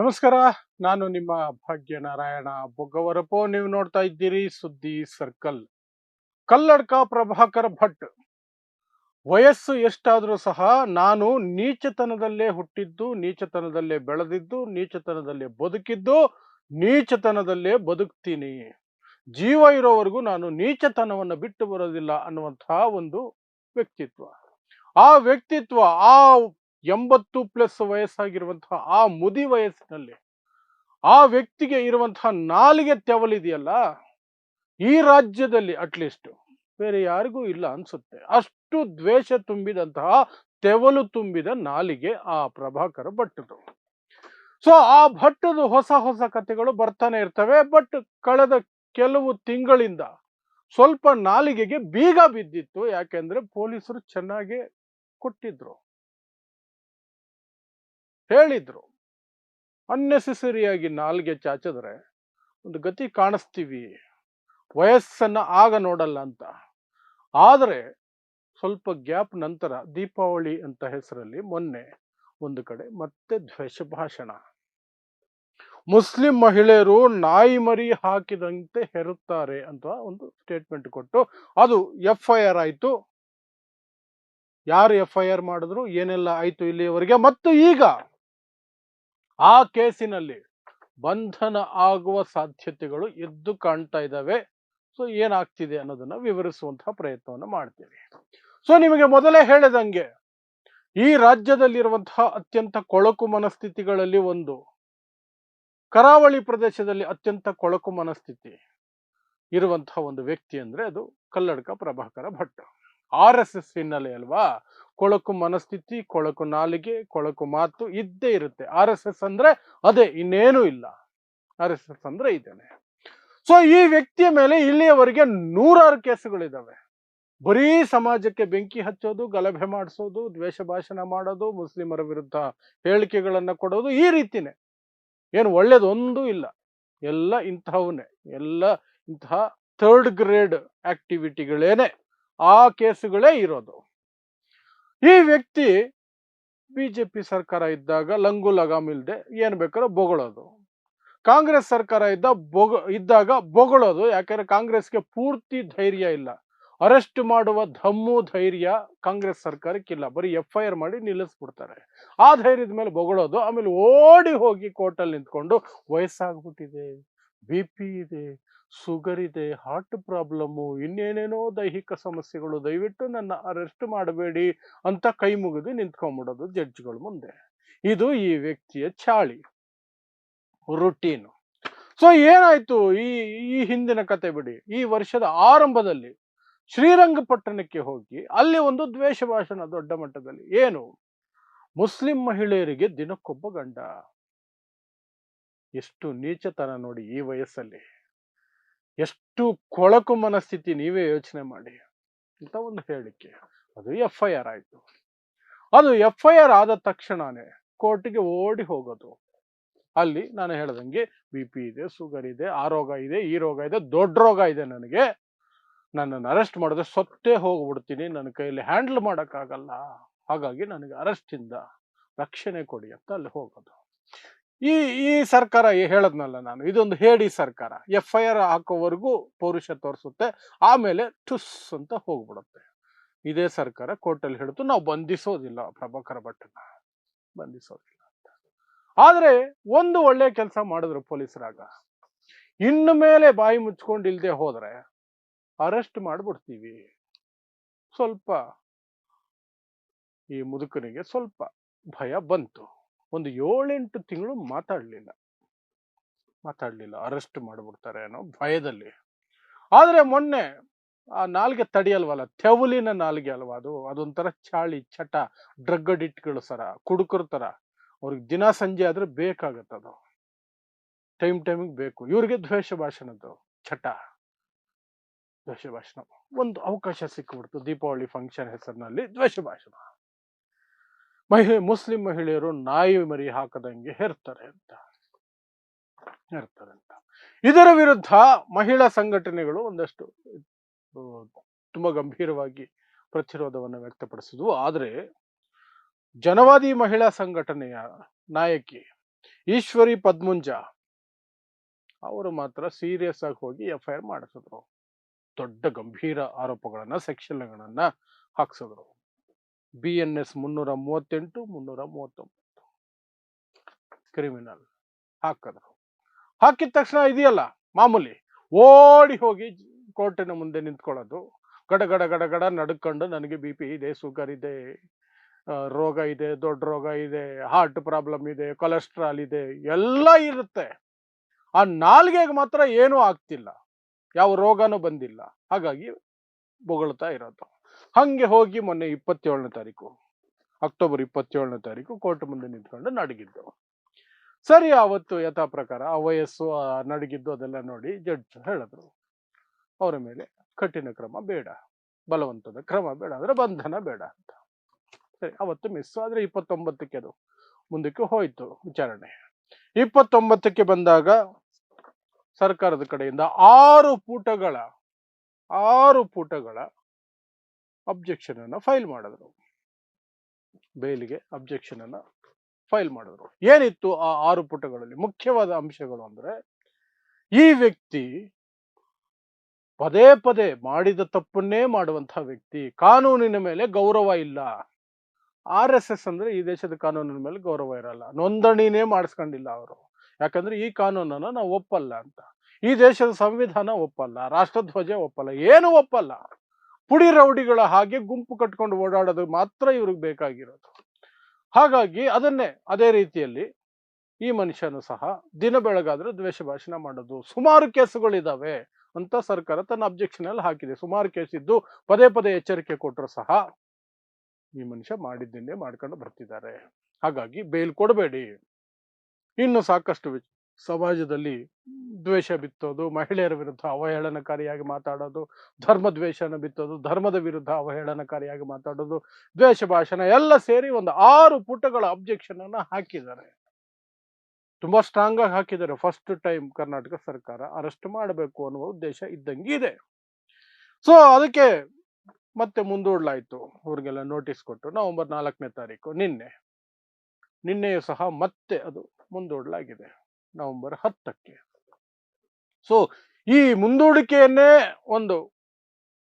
ನಮಸ್ಕಾರ, ನಾನು ನಿಮ್ಮ ಭಾಗ್ಯನಾರಾಯಣ ಬೊಗ್ಗವರಪೋ. ನೀವು ನೋಡ್ತಾ ಇದ್ದೀರಿ ಸುದ್ದಿ ಸರ್ಕಲ್. ಕಲ್ಲಡ್ಕ ಪ್ರಭಾಕರ್ ಭಟ್. ವಯಸ್ಸು ಎಷ್ಟಾದರೂ ಸಹ ನಾನು ನೀಚತನದಲ್ಲೇ ಹುಟ್ಟಿದ್ದು, ನೀಚತನದಲ್ಲೇ ಬೆಳೆದಿದ್ದು, ನೀಚತನದಲ್ಲೇ ಬದುಕಿದ್ದು, ನೀಚತನದಲ್ಲೇ ಬದುಕ್ತೀನಿ. ಜೀವ ಇರೋವರೆಗೂ ನಾನು ನೀಚತನವನ್ನು ಬಿಟ್ಟು ಬರೋದಿಲ್ಲ ಅನ್ನುವಂತಹ ಒಂದು ವ್ಯಕ್ತಿತ್ವ. ಆ ವ್ಯಕ್ತಿತ್ವ, ಆ ಎಂಬತ್ತು ಪ್ಲಸ್ ವಯಸ್ಸಾಗಿರುವಂತಹ ಆ ಮುದಿ ವಯಸ್ಸಿನಲ್ಲಿ ಆ ವ್ಯಕ್ತಿಗೆ ಇರುವಂತಹ ನಾಲಿಗೆ ತೆವಲಿದೆಯಲ್ಲ, ಈ ರಾಜ್ಯದಲ್ಲಿ ಅಟ್ಲೀಸ್ಟ್ ಬೇರೆ ಯಾರಿಗೂ ಇಲ್ಲ ಅನ್ಸುತ್ತೆ. ಅಷ್ಟು ದ್ವೇಷ ತುಂಬಿದಂತಹ ತೆವಲು ತುಂಬಿದ ನಾಲಿಗೆ ಆ ಪ್ರಭಾಕರ ಭಟ್ಟದು ಸೊ ಆ ಭಟ್ಟದು ಹೊಸ ಹೊಸ ಕಥೆಗಳು ಬರ್ತಾನೆ ಇರ್ತವೆ ಬಟ್ ಕಳೆದ ಕೆಲವು ತಿಂಗಳಿಂದ ಸ್ವಲ್ಪ ನಾಲಿಗೆಗೆ ಬೀಗ ಬಿದ್ದಿತ್ತು, ಯಾಕೆಂದ್ರೆ ಪೊಲೀಸರು ಚೆನ್ನಾಗಿ ಕೊಟ್ಟಿದ್ರು. ಹೇಳಿದ್ರು. ಅನ್ನೆಸೆಸರಿಯಾಗಿ ನಾಲ್ಗೆ ಚಾಚಿದ್ರೆ ಒಂದು ಗತಿ ಕಾಣಿಸ್ತೀವಿ. ವಯಸ್ಸನ್ನ ಆಗ ನೋಡಲ್ಲ ಅಂತ. ಆದರೆ ಸ್ವಲ್ಪ ಗ್ಯಾಪ್ ನಂತರ ದೀಪಾವಳಿ ಅಂತ ಹೆಸರಲ್ಲಿ ಮೊನ್ನೆ ಒಂದು ಕಡೆ ಮತ್ತೆ ದ್ವೇಷ ಭಾಷಣ ಮುಸ್ಲಿಂ ಮಹಿಳೆಯರು ನಾಯಿ ಮರಿ ಹಾಕಿದಂತೆ ಹೆರುತ್ತಾರೆ ಅಂತ ಒಂದು ಸ್ಟೇಟ್ಮೆಂಟ್ ಕೊಟ್ಟು ಅದು ಎಫ್ ಐ ಆರ್ ಆಯಿತು. ಯಾರು ಎಫ್ ಐ ಆರ್ ಮಾಡಿದ್ರು? ಏನೆಲ್ಲ ಆಯಿತು ಇಲ್ಲಿಯವರೆಗೆ? ಮತ್ತು ಈಗ ಆ ಕೇಸಿನಲ್ಲಿ ಬಂಧನ ಆಗುವ ಸಾಧ್ಯತೆಗಳು ಎದ್ದು ಕಾಣ್ತಾ ಇದ್ದಾವೆ. ಸೊ, ಏನಾಗ್ತಿದೆ ಅನ್ನೋದನ್ನ ವಿವರಿಸುವಂತಹ ಪ್ರಯತ್ನವನ್ನು ಮಾಡ್ತೀವಿ. ಸೊ, ನಿಮಗೆ ಮೊದಲೇ ಹೇಳಿದಂಗೆ ಈ ರಾಜ್ಯದಲ್ಲಿರುವಂತಹ ಅತ್ಯಂತ ಕೊಳಕು ಮನಸ್ಥಿತಿಗಳಲ್ಲಿ ಒಂದು ಕರಾವಳಿ ಪ್ರದೇಶದಲ್ಲಿ ಅತ್ಯಂತ ಕೊಳಕು ಮನಸ್ಥಿತಿ ಇರುವಂತಹ ಒಂದು ವ್ಯಕ್ತಿ ಅಂದ್ರೆ ಅದು Kalladka Prabhakara Bhat. R S S ಹಿನ್ನೆಲೆ ಅಲ್ವಾ? ಕೊಳಕು ಮನಸ್ಥಿತಿ, ಕೊಳಕು ನಾಲಿಗೆ, ಕೊಳಕು ಮಾತು ಇದ್ದೇ ಇರುತ್ತೆ. ಆರ್ ಎಸ್ ಎಸ್ ಅಂದ್ರೆ ಅದೇ, ಇನ್ನೇನು ಇಲ್ಲ. ಆರ್ ಎಸ್ ಎಸ್ ಅಂದ್ರೆ ಇದೇನೆ. ಸೊ ಈ ವ್ಯಕ್ತಿಯ ಮೇಲೆ ಇಲ್ಲಿಯವರೆಗೆ ನೂರಾರು ಕೇಸುಗಳಿದಾವೆ. ಬರೀ ಸಮಾಜಕ್ಕೆ ಬೆಂಕಿ ಹಚ್ಚೋದು, ಗಲಭೆ ಮಾಡಿಸೋದು, ದ್ವೇಷ ಭಾಷಣ ಮಾಡೋದು, ಮುಸ್ಲಿಮರ ವಿರುದ್ಧ ಹೇಳಿಕೆಗಳನ್ನ ಕೊಡೋದು ಈ ರೀತಿನೇ. ಏನು ಒಳ್ಳೇದೊಂದು ಇಲ್ಲ. ಎಲ್ಲ ಇಂತಹವನ್ನೇ ಎಲ್ಲ ಇಂತಹ ಥರ್ಡ್ ಗ್ರೇಡ್ ಆಕ್ಟಿವಿಟಿಗಳೇನೆ ಆ ಕೇಸುಗಳೇ ಇರೋದು. ಈ ವ್ಯಕ್ತಿ ಬಿಜೆಪಿ ಸರ್ಕಾರ ಇದ್ದಾಗ ಲಂಗು ಲಗಾಮಿಲ್ದೆ ಏನ್ ಬೇಕಾದ್ರೂ ಬೊಗಳೋದು. ಕಾಂಗ್ರೆಸ್ ಸರ್ಕಾರ ಇದ್ದ ಬೊಗ, ಇದ್ದಾಗ ಬೊಗಳೋದು. ಯಾಕಂದ್ರೆ ಕಾಂಗ್ರೆಸ್ಗೆ ಪೂರ್ತಿ ಧೈರ್ಯ ಇಲ್ಲ. ಅರೆಸ್ಟ್ ಮಾಡುವ ಧಮ್ಮು ಧೈರ್ಯ ಕಾಂಗ್ರೆಸ್ ಸರ್ಕಾರಕ್ಕಿಲ್ಲ ಬರೀ ಎಫ್ ಐ ಆರ್ ಮಾಡಿ ನಿಲ್ಲಿಸ್ಬಿಡ್ತಾರೆ. ಆ ಧೈರ್ಯದ ಮೇಲೆ ಬೊಗಳೋದು. ಆಮೇಲೆ ಓಡಿ ಹೋಗಿ ಕೋರ್ಟಲ್ಲಿ ನಿಂತ್ಕೊಂಡು ವಯಸ್ಸಾಗ್ಬಿಟ್ಟಿದೆ, ಬಿ ಪಿ ಇದೆ ಶುಗರ್ ಇದೆ ಹಾರ್ಟ್ ಪ್ರಾಬ್ಲಮ್ಮು ಇನ್ನೇನೇನೋ ದೈಹಿಕ ಸಮಸ್ಯೆಗಳು, ದಯವಿಟ್ಟು ನನ್ನ ಅರೆಸ್ಟ್ ಮಾಡಬೇಡಿ ಅಂತ ಕೈ ಮುಗಿದು ನಿಂತ್ಕೊಂಡ್ಬಿಡೋದು ಜಡ್ಜ್ಗಳ ಮುಂದೆ. ಇದು ಈ ವ್ಯಕ್ತಿಯ ಚಾಳಿ ರುಟೀನು ಸೊ ಏನಾಯ್ತು? ಈ ಈ ಹಿಂದಿನ ಕತೆ ಬಿಡಿ. ಈ ವರ್ಷದ ಆರಂಭದಲ್ಲಿ ಶ್ರೀರಂಗಪಟ್ಟಣಕ್ಕೆ ಹೋಗಿ ಅಲ್ಲಿ ಒಂದು ದ್ವೇಷ ಭಾಷಣ ದೊಡ್ಡ ಮಟ್ಟದಲ್ಲಿ. ಏನು? ಮುಸ್ಲಿಂ ಮಹಿಳೆಯರಿಗೆ ದಿನಕ್ಕೊಬ್ಬ ಗಂಡ. ಎಷ್ಟು ನೀಚತನ ನೋಡಿ ಈ ವಯಸ್ಸಲ್ಲಿ. ಎಷ್ಟು ಕೊಳಕು ಮನಸ್ಥಿತಿ ನೀವೇ ಯೋಚನೆ ಮಾಡಿ ಅಂತ ಒಂದು ಹೇಳಿಕೆ. ಅದು ಎಫ್ ಐ ಆರ್ ಆಯ್ತು. ಅದು ಎಫ್ ಐ ಆರ್ ಆದ ತಕ್ಷಣನೇ ಕೋರ್ಟಿಗೆ ಓಡಿ ಹೋಗೋದು. ಅಲ್ಲಿ ನಾನು ಹೇಳ್ದಂಗೆ ಬಿ ಪಿ ಇದೆ ಶುಗರ್ ಇದೆ, ಆ ರೋಗ ಇದೆ, ಈ ರೋಗ ಇದೆ, ದೊಡ್ಡ ರೋಗ ಇದೆ ನನಗೆ. ನನ್ನನ್ನು ಅರೆಸ್ಟ್ ಮಾಡಿದ್ರೆ ಸೊತ್ತೇ ಹೋಗ್ಬಿಡ್ತೀನಿ, ನನ್ನ ಕೈಯಲ್ಲಿ ಹ್ಯಾಂಡಲ್ ಮಾಡೋಕ್ಕಾಗಲ್ಲ. ಹಾಗಾಗಿ ನನಗೆ ಅರೆಸ್ಟಿಂದ ರಕ್ಷಣೆ ಕೊಡಿ ಅಂತ ಅಲ್ಲಿ ಹೋಗೋದು. ಈ ಈ ಸರ್ಕಾರ ಹೇಳದ್ನಲ್ಲ ನಾನು, ಇದೊಂದು ಹೇಡಿ ಸರ್ಕಾರ. ಎಫ್ ಐ ಆರ್ ಹಾಕೋವರೆಗೂ ಪೌರುಷ ತೋರಿಸುತ್ತೆ, ಆಮೇಲೆ ಟುಸ್ ಅಂತ ಹೋಗ್ಬಿಡುತ್ತೆ. ಇದೇ ಸರ್ಕಾರ ಕೋರ್ಟಲ್ಲಿ ಹಿಡಿದು ನಾವು ಬಂಧಿಸೋದಿಲ್ಲ ಪ್ರಭಾಕರ ಭಟ್ಟನ ಬಂಧಿಸೋದಿಲ್ಲ ಆದ್ರೆ ಒಂದು ಒಳ್ಳೆ ಕೆಲಸ ಮಾಡಿದ್ರು ಪೊಲೀಸರಾಗ. ಇನ್ನು ಮೇಲೆ ಬಾಯಿ ಮುಚ್ಕೊಂಡು ಇಲ್ದೆ ಹೋದ್ರೆ ಅರೆಸ್ಟ್ ಮಾಡ್ಬಿಡ್ತೀವಿ. ಸ್ವಲ್ಪ ಈ ಮುದುಕನಿಗೆ ಸ್ವಲ್ಪ ಭಯ ಬಂತು. ಒಂದು ಏಳೆಂಟು ತಿಂಗಳು ಮಾತಾಡಲಿಲ್ಲ. ಮಾತಾಡಲಿಲ್ಲ. ಅರೆಸ್ಟ್ ಮಾಡ್ಬಿಡ್ತಾರೆ ಅನ್ನೋ ಭಯದಲ್ಲಿ. ಆದರೆ ಮೊನ್ನೆ ಆ ನಾಲ್ಗೆ ತಡಿಯಲ್ವಲ್ಲ, ತೆವಲಿನ ನಾಲ್ಗೆ ಅಲ್ವಾ ಅದು? ಅದೊಂಥರ ಚಾಳಿ ಚಟ ಡ್ರಗ್ ಅಡಿಟ್ಗಳು ಸರ, ಕುಡುಕರ ತರ ಅವ್ರಿಗೆ ದಿನ ಸಂಜೆ ಆದ್ರೆ ಬೇಕಾಗತ್ತದು ಟೈಮ್ ಟೈಮಿಗೆ ಬೇಕು. ಇವ್ರಿಗೆ ದ್ವೇಷ ಭಾಷಣದ್ದು ಚಟ ದ್ವೇಷ ಭಾಷಣ. ಒಂದು ಅವಕಾಶ ಸಿಕ್ಕಿಬಿಡ್ತು ದೀಪಾವಳಿ ಫಂಕ್ಷನ್ ಹೆಸರಿನಲ್ಲಿ ದ್ವೇಷ ಭಾಷಣ. ಮಹಿ ಮುಸ್ಲಿಂ ಮಹಿಳೆಯರು ನಾಯಿ ಮರಿ ಹಾಕದಂಗೆ ಹೇರ್ತಾರೆ ಅಂತ. ಹೆರ್ತಾರೆ ಅಂತ. ಇದರ ವಿರುದ್ಧ ಮಹಿಳಾ ಸಂಘಟನೆಗಳು ಒಂದಷ್ಟು ತುಂಬಾ ಗಂಭೀರವಾಗಿ ಪ್ರತಿರೋಧವನ್ನು ವ್ಯಕ್ತಪಡಿಸಿದ್ವು. ಆದರೆ, ಜನವಾದಿ ಮಹಿಳಾ ಸಂಘಟನೆಯ ನಾಯಕಿ ಈಶ್ವರಿ ಪದ್ಮುಂಜ, ಅವರು ಮಾತ್ರ ಸೀರಿಯಸ್ ಆಗಿ ಹೋಗಿ ಎಫ್ ಐ ಆರ್ ಮಾಡಿಸಿದ್ರು. ದೊಡ್ಡ ಗಂಭೀರ ಆರೋಪಗಳನ್ನ, ಸೆಕ್ಷನ್ಗಳನ್ನ ಹಾಕ್ಸಿದ್ರು. ಬಿ ಎನ್ ಎಸ್ ಮುನ್ನೂರ ಮೂವತ್ತೆಂಟು ಮುನ್ನೂರ ಮೂವತ್ತೊಂಬತ್ತು ಕ್ರಿಮಿನಲ್. ಹಾಕಿದ್ರು ಹಾಕಿದ ತಕ್ಷಣ ಇದೆಯಲ್ಲ, ಮಾಮೂಲಿ ಓಡಿ ಹೋಗಿ ಕೋರ್ಟಿನ ಮುಂದೆ ನಿಂತ್ಕೊಳ್ಳೋದು. ಗಡ ಗಡ ಗಡ ಗಡ ನಡ್ಕೊಂಡು ನನಗೆ ಬಿ ಪಿ ಇದೆ, ಶುಗರ್ ಇದೆ ರೋಗ ಇದೆ, ದೊಡ್ಡ ರೋಗ ಇದೆ, ಹಾರ್ಟ್ ಪ್ರಾಬ್ಲಮ್ ಇದೆ, ಕೊಲೆಸ್ಟ್ರಾಲ್ ಇದೆ, ಎಲ್ಲ ಇರುತ್ತೆ. ಆ ನಾಲ್ಗೆಗೆ ಮಾತ್ರ ಏನೂ ಆಗ್ತಿಲ್ಲ. ಯಾವ ರೋಗನೂ ಬಂದಿಲ್ಲ. ಹಾಗಾಗಿ ಬೊಗಳ್ತಾ ಇರೋದು. ಹಂಗೆ ಹೋಗಿ ಮೊನ್ನೆ ಇಪ್ಪತ್ತೇಳನೇ ತಾರೀಕು, ಅಕ್ಟೋಬರ್ ಇಪ್ಪತ್ತೇಳನೇ ತಾರೀಕು ಕೋರ್ಟ್ ಮುಂದೆ ನಿಂತ್ಕೊಂಡು ನಡಗಿದ್ದು. ಸರಿ ಅವತ್ತು ಯಥಾ ಪ್ರಕಾರ ಆ ವಯಸ್ಸು ನಡಗಿದ್ದು ಅದೆಲ್ಲ ನೋಡಿ ಜಡ್ಜ್ ಹೇಳಿದ್ರು. ಅವರ ಮೇಲೆ ಕಠಿಣ ಕ್ರಮ ಬೇಡ, ಬಲವಂತದ ಕ್ರಮ ಬೇಡ ಅಂದ್ರೆ ಬಂಧನ ಬೇಡ ಅಂತ. ಸರಿ ಅವತ್ತು ಮಿಸ್ ಆದ್ರೆ ಇಪ್ಪತ್ತೊಂಬತ್ತಕ್ಕೆ ಅದು ಮುಂದಕ್ಕೆ ಹೋಯ್ತು ವಿಚಾರಣೆ. ಇಪ್ಪತ್ತೊಂಬತ್ತಕ್ಕೆ ಬಂದಾಗ ಸರ್ಕಾರದ ಕಡೆಯಿಂದ ಆರು ಪುಟಗಳ ಆರು ಪುಟಗಳ ಅಬ್ಜೆಕ್ಷನ್ ಅನ್ನ ಫೈಲ್ ಮಾಡಿದ್ರು. ಬೇಲಿಗೆ ಅಬ್ಜೆಕ್ಷನ್ ಅನ್ನ ಫೈಲ್ ಮಾಡಿದ್ರು. ಏನಿತ್ತು ಆ ಆರು ಪುಟಗಳಲ್ಲಿ? ಮುಖ್ಯವಾದ ಅಂಶಗಳು ಅಂದ್ರೆ, ಈ ವ್ಯಕ್ತಿ ಪದೇ ಪದೇ ಮಾಡಿದ ತಪ್ಪನ್ನೇ ಮಾಡುವಂತಹ ವ್ಯಕ್ತಿ ಕಾನೂನಿನ ಮೇಲೆ ಗೌರವ ಇಲ್ಲ. ಆರ್ ಎಸ್ ಎಸ್ ಅಂದ್ರೆ ಈ ದೇಶದ ಕಾನೂನಿನ ಮೇಲೆ ಗೌರವ ಇರಲ್ಲ. ನೋಂದಣಿನೇ ಮಾಡಿಸ್ಕೊಂಡಿಲ್ಲ ಅವರು. ಯಾಕಂದ್ರೆ ಈ ಕಾನೂನನ್ನ ನಾವು ಒಪ್ಪಲ್ಲ ಅಂತ. ಈ ದೇಶದ ಸಂವಿಧಾನ ಒಪ್ಪಲ್ಲ. ರಾಷ್ಟ್ರಧ್ವಜ ಒಪ್ಪಲ್ಲ. ಏನು ಒಪ್ಪಲ್ಲ. ಪುಡಿ ರೌಡಿಗಳ ಹಾಗೆ ಗುಂಪು ಕಟ್ಕೊಂಡು ಓಡಾಡೋದು ಮಾತ್ರ ಇವ್ರಿಗೆ ಬೇಕಾಗಿರೋದು. ಹಾಗಾಗಿ ಅದನ್ನೇ, ಅದೇ ರೀತಿಯಲ್ಲಿ ಈ ಮನುಷ್ಯನು ಸಹ ದಿನ ಬೆಳಗಾದ್ರೆ ದ್ವೇಷ ಭಾಷಣ ಮಾಡೋದು ಸುಮಾರು ಕೇಸುಗಳಿದಾವೆ ಅಂತ ಸರ್ಕಾರ ತನ್ನ ಅಬ್ಜೆಕ್ಷನ್ ಅಲ್ಲಿ ಹಾಕಿದೆ. ಸುಮಾರು ಕೇಸ್ ಇದ್ದು ಪದೇ ಪದೇ ಎಚ್ಚರಿಕೆ ಕೊಟ್ಟರು ಸಹ ಈ ಮನುಷ್ಯ ಮಾಡಿದ್ದನ್ನೇ ಮಾಡ್ಕೊಂಡು ಬರ್ತಿದ್ದಾರೆ. ಹಾಗಾಗಿ ಬೇಲ್ ಕೊಡಬೇಡಿ. ಇನ್ನು ಸಾಕಷ್ಟು ಸಮಾಜದಲ್ಲಿ ದ್ವೇಷ ಬಿತ್ತೋದು, ಮಹಿಳೆಯರ ವಿರುದ್ಧ ಅವಹೇಳನಕಾರಿಯಾಗಿ ಮಾತಾಡೋದು, ಧರ್ಮ ದ್ವೇಷನ ಬಿತ್ತೋದು, ಧರ್ಮದ ವಿರುದ್ಧ ಅವಹೇಳನಕಾರಿಯಾಗಿ ಮಾತಾಡೋದು, ದ್ವೇಷ ಭಾಷಣ ಎಲ್ಲ ಸೇರಿ ಒಂದು ಆರು ಪುಟಗಳ ಅಬ್ಜೆಕ್ಷನ್ ಅನ್ನು ಹಾಕಿದ್ದಾರೆ. ತುಂಬಾ ಸ್ಟ್ರಾಂಗ್ ಆಗಿ ಹಾಕಿದ್ದಾರೆ. ಫಸ್ಟ್ ಟೈಮ್ ಕರ್ನಾಟಕ ಸರ್ಕಾರ ಅರೆಸ್ಟ್ ಮಾಡಬೇಕು ಅನ್ನುವ ಉದ್ದೇಶ ಇದ್ದಂಗೆ ಇದೆ. ಸೊ ಅದಕ್ಕೆ ಮತ್ತೆ ಮುಂದೂಡ್ಲಾಯ್ತು. ಅವ್ರಿಗೆಲ್ಲ ನೋಟಿಸ್ ಕೊಟ್ಟು ನವೆಂಬರ್ ನಾಲ್ಕನೇ ತಾರೀಕು ನಿನ್ನೆ. ನಿನ್ನೆಯೂ ಸಹ ಮತ್ತೆ ಅದು ಮುಂದೂಡಲಾಗಿದೆ. ನವೆಂಬರ್ ಹತ್ತಕ್ಕೆ. ಸೊ ಈ ಮುಂದೂಡಿಕೆಯನ್ನೇ ಒಂದು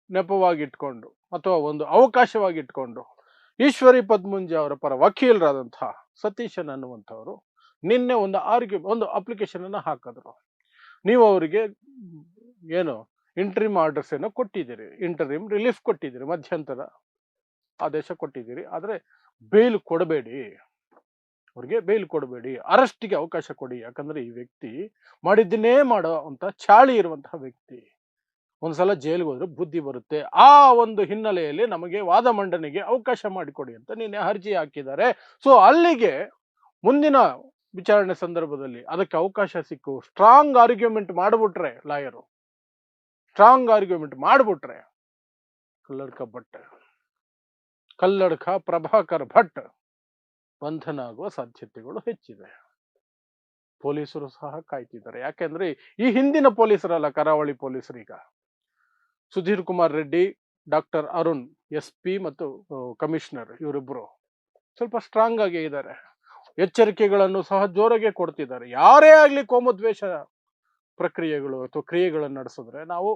ನೆಪವಾಗಿಟ್ಕೊಂಡು ಅಥವಾ ಒಂದು ಅವಕಾಶವಾಗಿಟ್ಕೊಂಡು ಈಶ್ವರಿ ಪದ್ಮುಂಜಿ ಅವರ ಪರ ವಕೀಲರಾದಂತಹ ಸತೀಶನ್ ಅನ್ನುವಂಥವರು ನಿನ್ನೆ ಒಂದು ಆರ್ಗ್ಯು, ಒಂದು ಅಪ್ಲಿಕೇಶನ್ ಅನ್ನು ಹಾಕಿದ್ರು. ನೀವು ಅವರಿಗೆ ಏನು ಇಂಟ್ರಿಮ್ ಆರ್ಡರ್ಸ್ ಏನೋ ಕೊಟ್ಟಿದ್ದೀರಿ ಇಂಟರಿಮ್ ರಿಲೀಫ್ ಕೊಟ್ಟಿದ್ದೀರಿ, ಮಧ್ಯಂತರ ಆದೇಶ ಕೊಟ್ಟಿದ್ದೀರಿ, ಆದರೆ ಬೇಲ್ ಕೊಡಬೇಡಿ. ಅವ್ರಿಗೆ ಬೇಲ್ ಕೊಡಬೇಡಿ ಅರೆಸ್ಟ್ಗೆ ಅವಕಾಶ ಕೊಡಿ. ಯಾಕಂದ್ರೆ ಈ ವ್ಯಕ್ತಿ ಮಾಡಿದ್ದನ್ನೇ ಮಾಡೋ ಅಂತ ಚಾಳಿ ಇರುವಂತಹ ವ್ಯಕ್ತಿ. ಒಂದ್ಸಲ ಜೈಲಿಗೆ ಹೋದ್ರೆ ಬುದ್ಧಿ ಬರುತ್ತೆ. ಆ ಒಂದು ಹಿನ್ನೆಲೆಯಲ್ಲಿ ನಮಗೆ ವಾದ ಮಂಡನೆಗೆ ಅವಕಾಶ ಮಾಡಿಕೊಡಿ ಅಂತ ನಿನ್ನೆ ಅರ್ಜಿ ಹಾಕಿದ್ದಾರೆ. ಸೊ ಅಲ್ಲಿಗೆ ಮುಂದಿನ ವಿಚಾರಣೆ ಸಂದರ್ಭದಲ್ಲಿ ಅದಕ್ಕೆ ಅವಕಾಶ ಸಿಕ್ಕು. ಸ್ಟ್ರಾಂಗ್ ಆರ್ಗ್ಯುಮೆಂಟ್ ಮಾಡಿಬಿಟ್ರೆ ಲಾಯರು ಸ್ಟ್ರಾಂಗ್ ಆರ್ಗ್ಯುಮೆಂಟ್ ಮಾಡಿಬಿಟ್ರೆ ಕಲ್ಲಡ್ಕ ಭಟ್. ಕಲ್ಲಡ್ಕ ಪ್ರಭಾಕರ್ ಭಟ್. ಬಂಧನ ಆಗುವ ಸಾಧ್ಯತೆಗಳು ಹೆಚ್ಚಿದೆ ಪೊಲೀಸರು ಸಹ ಕಾಯ್ತಿದ್ದಾರೆ. ಯಾಕೆಂದ್ರೆ ಈ ಹಿಂದಿನ ಪೊಲೀಸರಲ್ಲ, ಕರಾವಳಿ ಪೊಲೀಸರೀಗ Sudhir Kumar Reddy, doctor Arun, S P ಮತ್ತು ಕಮಿಷನರ್ ಇವರಿಬ್ಬರು ಸ್ವಲ್ಪ ಸ್ಟ್ರಾಂಗ್ ಆಗಿ ಇದ್ದಾರೆ. ಎಚ್ಚರಿಕೆಗಳನ್ನು ಸಹ ಜೋರಾಗೆ ಕೊಡ್ತಿದ್ದಾರೆ. ಯಾರೇ ಆಗಲಿ ಕೋಮದ್ವೇಷ ಪ್ರಕ್ರಿಯೆಗಳು ಅಥವಾ ಕ್ರಿಯೆಗಳನ್ನು ನಡೆಸಿದ್ರೆ ನಾವು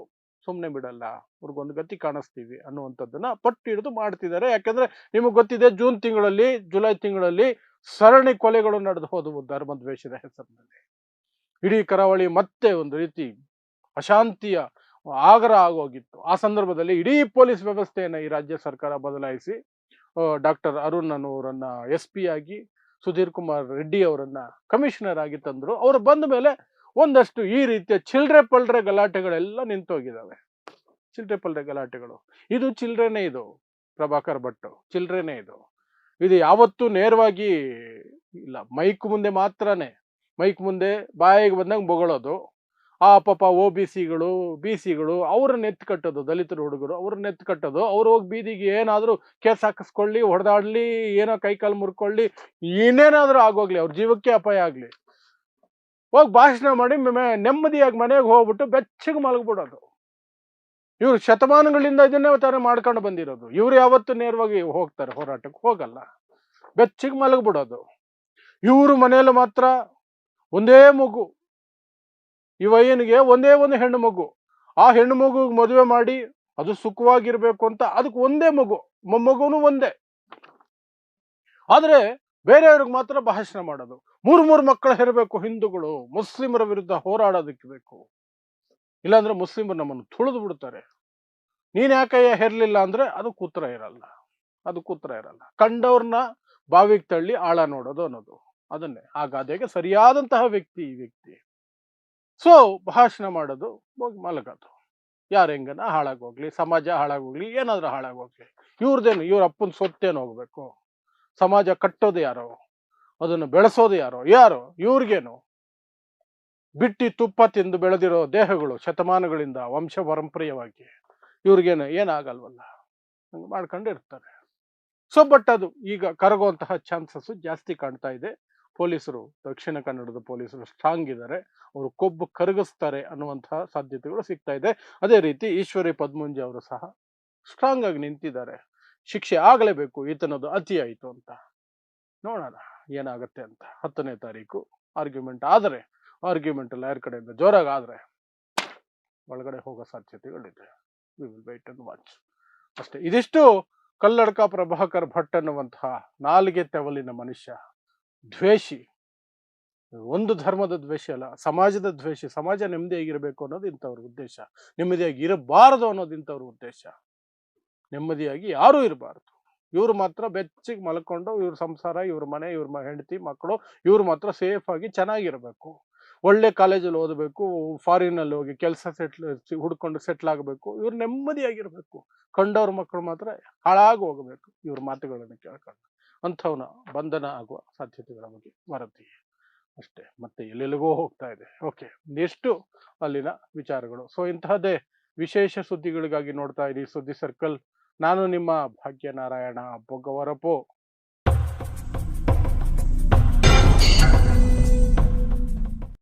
ಸುಮ್ಮನೆ ಬಿಡಲ್ಲ, ಅವ್ರಿಗೊಂದು ಗತಿ ಕಾಣಿಸ್ತೀವಿ ಅನ್ನುವಂಥದ್ದನ್ನ ಪಟ್ಟು ಹಿಡಿದು ಮಾಡ್ತಿದ್ದಾರೆ. ಯಾಕಂದ್ರೆ ನಿಮಗೆ ಗೊತ್ತಿದೆ, ಜೂನ್ ತಿಂಗಳಲ್ಲಿ, ಜುಲೈ ತಿಂಗಳಲ್ಲಿ ಸರಣಿ ಕೊಲೆಗಳು ನಡೆದು ಹೋದವು ಧರ್ಮದ್ವೇಷದ ಹೆಸರಿನಲ್ಲಿ. ಇಡೀ ಕರಾವಳಿ ಮತ್ತೆ ಒಂದು ರೀತಿ ಅಶಾಂತಿಯ ಆಗರ ಆಗೋಗಿತ್ತು. ಆ ಸಂದರ್ಭದಲ್ಲಿ ಇಡೀ ಪೊಲೀಸ್ ವ್ಯವಸ್ಥೆಯನ್ನು ಈ ರಾಜ್ಯ ಸರ್ಕಾರ ಬದಲಾಯಿಸಿ ಡಾಕ್ಟರ್ ಅರುಣ್ ಅನ್ನೋರನ್ನ ಎಸ್ ಪಿ ಆಗಿ, ಸುಧೀರ್ ಕುಮಾರ್ ರೆಡ್ಡಿ ಅವರನ್ನ ಕಮಿಷನರ್ ಆಗಿ ತಂದ್ರು. ಅವರು ಬಂದ ಮೇಲೆ ಒಂದಷ್ಟು ಈ ರೀತಿಯ ಚಿಲ್ಡ್ರೆ ಪಲ್ಡ್ರೆ ಗಲಾಟೆಗಳೆಲ್ಲ ನಿಂತೋಗಿದ್ದಾವೆ ಚಿಲ್ಡ್ರೆ ಪಲ್ಡ್ರೆ ಗಲಾಟೆಗಳು. ಇದು ಚಿಲ್ಡ್ರೆನೇ ಇದು, ಪ್ರಭಾಕರ್ ಭಟ್ಟು ಚಿಲ್ಡ್ರೆನೇ ಇದು. ಇದು ಯಾವತ್ತೂ ನೇರವಾಗಿ ಇಲ್ಲ, ಮೈಕ್ ಮುಂದೆ ಮಾತ್ರನೇ. ಮೈಕ್ ಮುಂದೆ ಬಾಯಿಗೆ ಬಂದಂಗೆ ಬೊಗಳೋದು. ಆ ಪಾಪ ಓ ಬಿ ಸಿಗಳು ಬಿ ಸಿಗಳು ಅವ್ರನ್ನ ಎತ್ತು ಕಟ್ಟೋದು, ದಲಿತರ ಹುಡುಗರು ಅವ್ರನ್ನ ಎತ್ತು ಕಟ್ಟೋದು. ಅವ್ರು ಹೋಗಿ ಬೀದಿಗೆ ಏನಾದರೂ ಕೇಸ್ ಹಾಕಿಸ್ಕೊಳ್ಳಿ, ಹೊಡೆದಾಡ್ಲಿ, ಏನೋ ಕೈಕಾಲು ಮುರ್ಕೊಳ್ಳಿ, ಏನೇನಾದರೂ ಆಗೋಗ್ಲಿ, ಅವ್ರ ಜೀವಕ್ಕೆ ಅಪಾಯ ಆಗ್ಲಿ. ಹೋಗಿ ಭಾಷಣ ಮಾಡಿ ನೆಮ್ಮದಿಯಾಗಿ ಮನೆಗೆ ಹೋಗ್ಬಿಟ್ಟು ಬೆಚ್ಚಗೆ ಮಲಗ್ಬಿಡೋದು. ಇವರು ಶತಮಾನಗಳಿಂದ ಇದನ್ನೇ ತರ ಮಾಡ್ಕೊಂಡು ಬಂದಿರೋದು. ಇವ್ರು ಯಾವತ್ತು ನೇರವಾಗಿ ಹೋಗ್ತಾರೆ, ಹೋರಾಟಕ್ಕೆ ಹೋಗಲ್ಲ. ಬೆಚ್ಚಗೆ ಮಲಗ್ಬಿಡೋದು. ಇವರು ಮನೆಯಲ್ಲಿ ಮಾತ್ರ ಒಂದೇ ಮಗು. ಈ ವಯ್ಯನಿಗೆ ಒಂದೇ ಒಂದು ಹೆಣ್ಣು ಮಗು. ಆ ಹೆಣ್ಣು ಮಗು ಮದುವೆ ಮಾಡಿ ಅದು ಸುಖವಾಗಿರ್ಬೇಕು ಅಂತ ಅದಕ್ಕೆ ಒಂದೇ ಮಗು. ಮೊಮ್ಮಗುನು ಒಂದೇ. ಆದರೆ ಬೇರೆಯವ್ರಿಗೆ ಮಾತ್ರ ಭಾಷಣ ಮಾಡೋದು. ಮೂರು ಮೂರು ಮಕ್ಕಳು ಹೆರಬೇಕು ಹಿಂದೂಗಳು. ಮುಸ್ಲಿಮರ ವಿರುದ್ಧ ಹೋರಾಡೋದಕ್ಕೆ ಬೇಕು. ಇಲ್ಲಾಂದ್ರೆ ಮುಸ್ಲಿಮರು ನಮ್ಮನ್ನು ತುಳಿದು ಬಿಡ್ತಾರೆ. ನೀನ್ ಯಾಕಯ್ಯ ಹೇರ್ಲಿಲ್ಲ ಅಂದ್ರೆ ಅದು ಕೂತ್ರ ಇರಲ್ಲ. ಅದು ಕೂತ್ರ ಇರಲ್ಲ. ಕಂಡವ್ರನ್ನ ಬಾವಿಗೆ ತಳ್ಳಿ ಆಳ ನೋಡೋದು ಅನ್ನೋದು. ಅದನ್ನೇ. ಆ ಗಾದೆಗೆ ಸರಿಯಾದಂತಹ ವ್ಯಕ್ತಿ ಈ ವ್ಯಕ್ತಿ. ಸೊ ಭಾಷಣ ಮಾಡೋದು ಹೋಗಿ ಮಲಗೋದು. ಯಾರ ಹೆಂಗನ ಹಾಳಾಗೋಗ್ಲಿ ಸಮಾಜ ಹಾಳಾಗೋಗ್ಲಿ ಏನಾದ್ರೂ ಹಾಳಾಗೋಗ್ಲಿ ಇವ್ರದ್ದೇನು ಇವ್ರ ಅಪ್ಪನ ಸೊತ್ತೇನು ಹೋಗ್ಬೇಕು. ಸಮಾಜ ಕಟ್ಟೋದು ಯಾರೋ? ಅದನ್ನು ಬೆಳೆಸೋದು ಯಾರೋ? ಯಾರು? ಇವ್ರಿಗೇನು? ಬಿಟ್ಟಿ ತುಪ್ಪ ತಿಂದು ಬೆಳೆದಿರೋ ದೇಹಗಳು ಶತಮಾನಗಳಿಂದ ವಂಶ ಪರಂಪರೆಯವಾಗಿ ಇವ್ರಿಗೇನು ಏನಾಗಲ್ವಲ್ಲ? ಹಂಗೆ ಮಾಡ್ಕೊಂಡಿರ್ತಾರೆ. ಸೊ ಬಟ್ ಅದು ಈಗ ಕರಗುವಂತಹ ಚಾನ್ಸಸ್ ಜಾಸ್ತಿ ಕಾಣ್ತಾ ಇದೆ. ಪೊಲೀಸರು, ದಕ್ಷಿಣ ಕನ್ನಡದ ಪೊಲೀಸರು ಸ್ಟ್ರಾಂಗ್ ಇದ್ದಾರೆ. ಅವರು ಕೊಬ್ಬು ಕರಗಿಸ್ತಾರೆ ಅನ್ನುವಂತಹ ಸಾಧ್ಯತೆಗಳು ಸಿಗ್ತಾ ಇದೆ. ಅದೇ ರೀತಿ ಈಶ್ವರಿ ಪದ್ಮುಂಜಿ ಅವರು ಸಹ ಸ್ಟ್ರಾಂಗ್ ಆಗಿ ನಿಂತಿದ್ದಾರೆ. ಶಿಕ್ಷೆ ಆಗಲೇಬೇಕು, ಈತನದು ಅತಿ ಆಯಿತು ಅಂತ. ನೋಡೋಣ. ಏನಾಗತ್ತೆ ಅಂತ ಹತ್ತನೇ ತಾರೀಕು ಆರ್ಗ್ಯುಮೆಂಟ್ ಆದರೆ ಆರ್ಗ್ಯುಮೆಂಟ್ ಯಾರ ಕಡೆಯಿಂದ ಜೋರಾಗಿ ಆದರೆ ಒಳಗಡೆ ಹೋಗೋ ಸಾಧ್ಯತೆಗಳಿದೆ. We will wait and watch ಅಷ್ಟೇ, ಇದಿಷ್ಟು ಕಲ್ಲಡ್ಕ ಪ್ರಭಾಕರ್ ಭಟ್ ಅನ್ನುವಂತಹ ನಾಲಿಗೆ ತೆವಲಿನ ಮನುಷ್ಯ, ದ್ವೇಷಿ, ಒಂದು ಧರ್ಮದ ದ್ವೇಷ ಅಲ್ಲ, ಸಮಾಜದ ದ್ವೇಷಿ, ಸಮಾಜ ನೆಮ್ಮದಿಯಾಗಿರಬೇಕು ಅನ್ನೋದು ಇಂಥವ್ರ ಉದ್ದೇಶ, ನೆಮ್ಮದಿಯಾಗಿ ಇರಬಾರದು ಅನ್ನೋದು ಇಂಥವ್ರ ಉದ್ದೇಶ, ನೆಮ್ಮದಿಯಾಗಿ ಯಾರೂ ಇರಬಾರ್ದು. ಇವ್ರು ಮಾತ್ರ ಬೆಚ್ಚಿಗೆ ಮಲ್ಕೊಂಡು ಇವ್ರ ಸಂಸಾರ, ಇವ್ರ ಮನೆ, ಇವ್ರ ಹೆಂಡತಿ ಮಕ್ಕಳು ಇವ್ರು ಮಾತ್ರ ಸೇಫ್ ಆಗಿ ಚೆನ್ನಾಗಿರ್ಬೇಕು. ಒಳ್ಳೆ ಕಾಲೇಜಲ್ಲಿ ಓದಬೇಕು ಫಾರಿನಲ್ಲಿ ಹೋಗಿ ಕೆಲಸ ಸೆಟ್ಲ್ ಹುಡ್ಕೊಂಡು ಸೆಟ್ಲ್ ಆಗಬೇಕು, ಇವ್ರು ನೆಮ್ಮದಿಯಾಗಿರ್ಬೇಕು. ಕಂಡವ್ರ ಮಕ್ಕಳು ಮಾತ್ರ ಹಾಳಾಗಿ ಹೋಗಬೇಕು, ಇವ್ರ ಮಾತುಗಳನ್ನು ಕೇಳ್ಕೊಂಡು. ಅಂಥವನ ಬಂಧನ ಆಗುವ ಸಾಧ್ಯತೆಗಳ ಬಗ್ಗೆ ವರದಿ ಅಷ್ಟೇ. ಮತ್ತೆ ಎಲ್ಲೆಲ್ಲಿಗೋ ಹೋಗ್ತಾ ಇದೆ. ಓಕೆ ಎಷ್ಟು ಅಲ್ಲಿನ ವಿಚಾರಗಳು. ಸೊ ಇಂತಹದ್ದೇ ವಿಶೇಷ ಸುದ್ದಿಗಳಿಗಾಗಿ ನೋಡ್ತಾ ಇರಿ ಸುದ್ದಿ ಸರ್ಕಲ್ ನಾನು ನಿಮ್ಮ ಭಾಗ್ಯನಾರಾಯಣ ಬೊಗ್ಗವರಪು